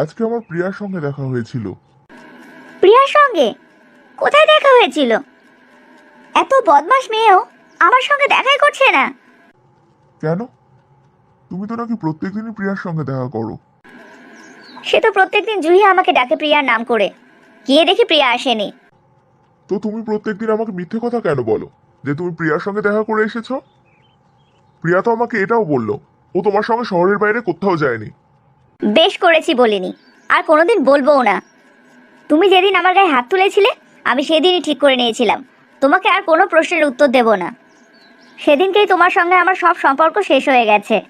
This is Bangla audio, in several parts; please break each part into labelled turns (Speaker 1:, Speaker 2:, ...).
Speaker 1: আজকে আমার প্রিয়ার সঙ্গে দেখা হয়েছিল।
Speaker 2: প্রিয়ার সঙ্গে? কোথায় দেখা হয়েছিল? এত বদমাস মেয়েও আমার সঙ্গে দেখাই করছে না।
Speaker 1: কেন? তুমি তো নাকি প্রত্যেকদিনই প্রিয়ার সঙ্গে দেখা করো।
Speaker 2: সে তো প্রত্যেকদিন জুহি আমাকে ডাকে প্রিয়ার নাম করে। গিয়ে দেখি প্রিয়া আসেনি।
Speaker 1: তো তুমি প্রত্যেকদিন আমাকে মিথ্যে কথা কেন বলো? যে তুমি প্রিয়ার সঙ্গে দেখা করে এসেছ? প্রিয়া তো আমাকে এটাও বলল ও তোমার সঙ্গে শহরের বাইরে কোথাও যায়নি।
Speaker 2: বেশ করেছি বলিনি। আর কোনোদিন বলবোও না। তুমি যেদিন আমার গায়ে হাত তুলেছিলে আমি সেদিনই ঠিক করে নিয়েছিলাম। তোমাকে আর কোনো প্রশ্নের উত্তর দেব না। সেদিনকেই তোমার সঙ্গে আমার সব সম্পর্ক শেষ হয়ে গেছে।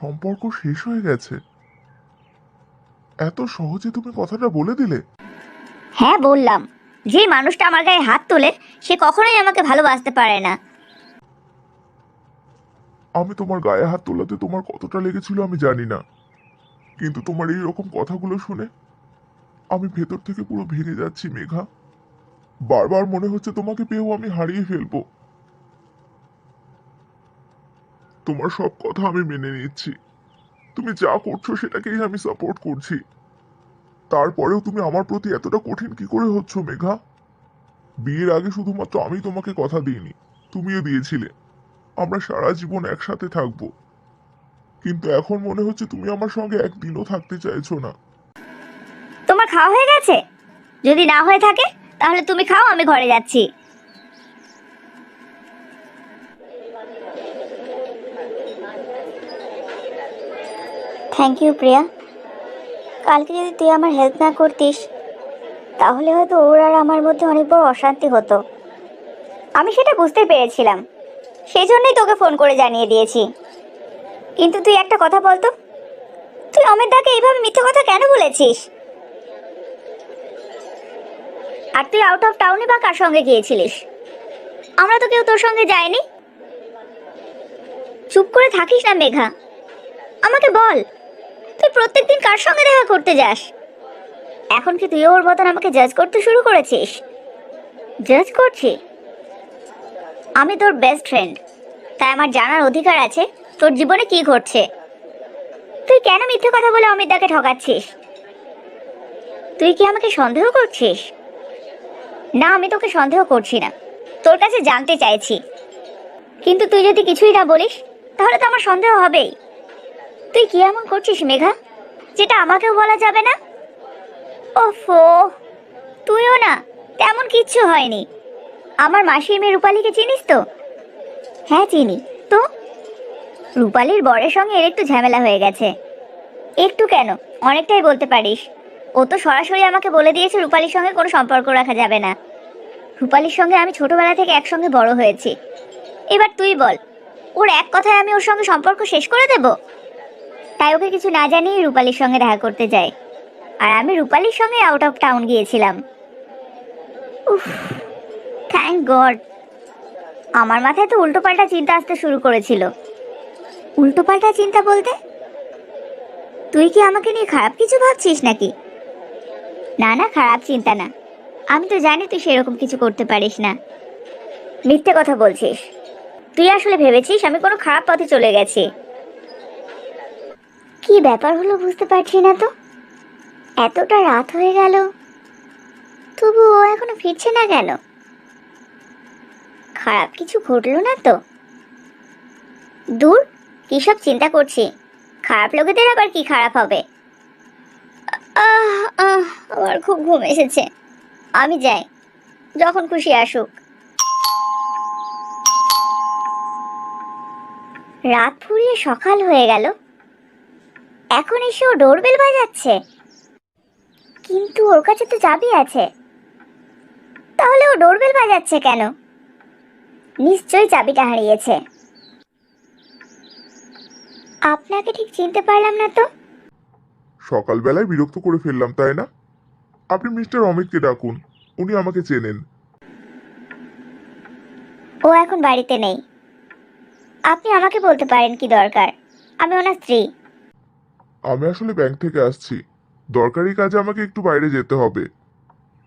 Speaker 1: সম্পর্ক শেষ হয়ে গেছে? এত সহজে তুমি কথাটা বলে দিলে।
Speaker 2: হ্যাঁ বললাম। যে মানুষটা আমার গায়ে হাত তোলে সে কখনোই আমাকে ভালোবাসতে পারে না।
Speaker 1: আমি তোমার গায়ে হাত তোলাতে তোমার কতটা লেগেছিল আমি জানি না। কিন্তু তোমার এই রকম কথাগুলো শুনে আমি ভেতর থেকে পুরো ভেঙে যাচ্ছি, মেঘা। বারবার মনে হচ্ছে তোমাকে পেয়েও আমি হারিয়ে ফেলব। তোমার সব কথা আমি মেনে নিচ্ছি। তুমি যা করছ সেটাকেই আমি সাপোর্ট করছি। তারপরেও তুমি আমার প্রতি এতটা কঠিন কি করে হচ্ছ, মেঘা? বিয়ের আগে শুধুমাত্র আমি তোমাকে কথা দিইনি, তুমিও দিয়েছিলে। আমরা সারা জীবন একসাথে থাকব। কিন্তু এখন মনে হচ্ছে তুমি আমার সঙ্গে একদিনও থাকতে চাইছো না।
Speaker 2: তোমার খাওয়া হয়ে গেছে? যদি না হয়ে থাকে তাহলে তুমি খাও আমি ঘরে যাচ্ছি। থ্যাংক ইউ প্রিয়া কালকে যদি তুই আমার হেল্প না করতিস তাহলে হয়তো ওর আর আমার মধ্যে অনেক বড় অশান্তি হতো। আমি সেটা বুঝতে পেরেছিলাম। সেই জন্যই তোকে ফোন করে জানিয়ে দিয়েছি। কিন্তু তুই একটা কথা বলতো? তুই অমিত দাকে এইভাবে মিথ্যে কথা কেন বলেছিস? আর তুই আউট অফ টাউনে বা কার সঙ্গে গিয়েছিলিস? আমরা তো কেউ তোর সঙ্গে যায়নি চুপ করে থাকিস না, মেঘা। আমাকে বল, তুই প্রত্যেকদিন কার সঙ্গে দেখা করতে যাস? এখন কি তুই ওর মতন আমাকে জাজ করতে শুরু করেছিস? জাজ করছি? আমি তোর বেস্ট ফ্রেন্ড তাই আমার জানার অধিকার আছে, তোর জীবনে কি ঘটছে? তুই কেন মিথ্যে কথা বলে অমিতাকে ঠকাচ্ছিস? তুই কি আমাকে সন্দেহ করছিস? না, আমি তোকে সন্দেহ করছি না। তোর কাছে জানতে চাইছি। কিন্তু তুই যদি কিছুই না বলিস, তাহলে তো আমার সন্দেহ হবেই। তুই কি এমন করছিস, মেঘা, যেটা আমাকেও বলা যাবে না? ওফো, তুইও না, তেমন কিচ্ছু হয়নি। আমার মাসির মেয়ে রূপালীকে চিনিস তো? হ্যাঁ চিনি। তো? রূপালীর বরের সঙ্গে এর একটু ঝামেলা হয়ে গেছে। একটু কেন? অনেকটাই বলতে পারিস। ও তো সরাসরি আমাকে বলে দিয়েছে রূপালীর সঙ্গে কোনো সম্পর্ক রাখা যাবে না। রূপালীর সঙ্গে আমি ছোটবেলা থেকে একসঙ্গে বড় হয়েছি। এবার তুই বল, ওর এক কথায় আমি ওর সঙ্গে সম্পর্ক শেষ করে দেব? তাই ওকে কিছু না জানিয়ে রূপালীর সঙ্গে দেখা করতে যাই। আর আমি রূপালীর সঙ্গে আউট অফ টাউন গিয়েছিলাম। উফ থ্যাংক গড আমার মাথায় তো উল্টোপাল্টা চিন্তা আসতে শুরু করেছিল। উল্টোপাল্টা চিন্তা বলতে? তুই কি আমাকে নিয়ে খারাপ কিছু ভাবছিস নাকি? না না, খারাপ চিন্তা না। আমি তো জানি তুই সেরকম কিছু করতে পারিস না। মিথ্যে কথা বলছিস। তুই আসলে ভেবেছিস আমি কোনো খারাপ পথে চলে গেছি। কি ব্যাপার হলো বুঝতে পারছি না তো। এতটা রাত হয়ে গেল। তবু ও এখনও ফিরছে না কেন? খারাপ কিছু ঘটলো না তো? দূর, কি সব চিন্তা করছি? খারাপ লোকেদের আবার কি খারাপ হবে? আমার খুব ঘুম এসেছে। আমি যাই, যখন খুশি আসুক। রাত ফুরিয়ে সকাল হয়ে গেল। এখন এসে ও ডোরবেল বাজাচ্ছে। কিন্তু ওর কাছে তো চাবি আছে। তাহলে ও ডোরবেল বাজাচ্ছে কেন? নিশ্চয়ই চাবিটা হারিয়েছে। আপনাকে ঠিক চিনতে পারলাম না তো?
Speaker 1: সকালবেলায় বিরক্ত করে ফেললাম তাই না? আপনি মিস্টার অমিতকে ডাকুন উনি আমাকে চেনেন।
Speaker 2: ও এখন বাড়িতে নেই। আপনি আমাকে বলতে পারেন কি দরকার? আমি ওনার স্ত্রী।
Speaker 1: আমি আসলে ব্যাংক থেকে আসছি। দরকারি কাজে আমাকে একটু বাইরে যেতে হবে।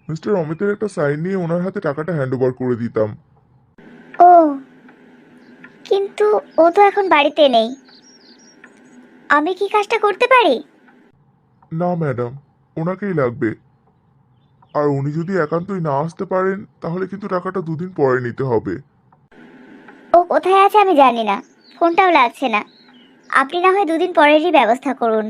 Speaker 1: মিস্টার অমিতের একটা সাইন নিয়ে ওনার হাতে টাকাটা হ্যান্ডওভার করে দিতাম।
Speaker 2: কিন্তু ও তো এখন বাড়িতে নেই। আমি কি কাজটা করতে পারি?
Speaker 1: না ম্যাডাম ওনাকেই লাগবে। আর উনি যদি একান্তই না আসতে পারেন তাহলে কিন্তু টাকাটা দুদিন পরে নিতে হবে।
Speaker 2: ও কোথায় আছে আমি জানি না ফোনটাও লাগছে না। আপনি না হয় দুদিন পরেরই ব্যবস্থা করুন।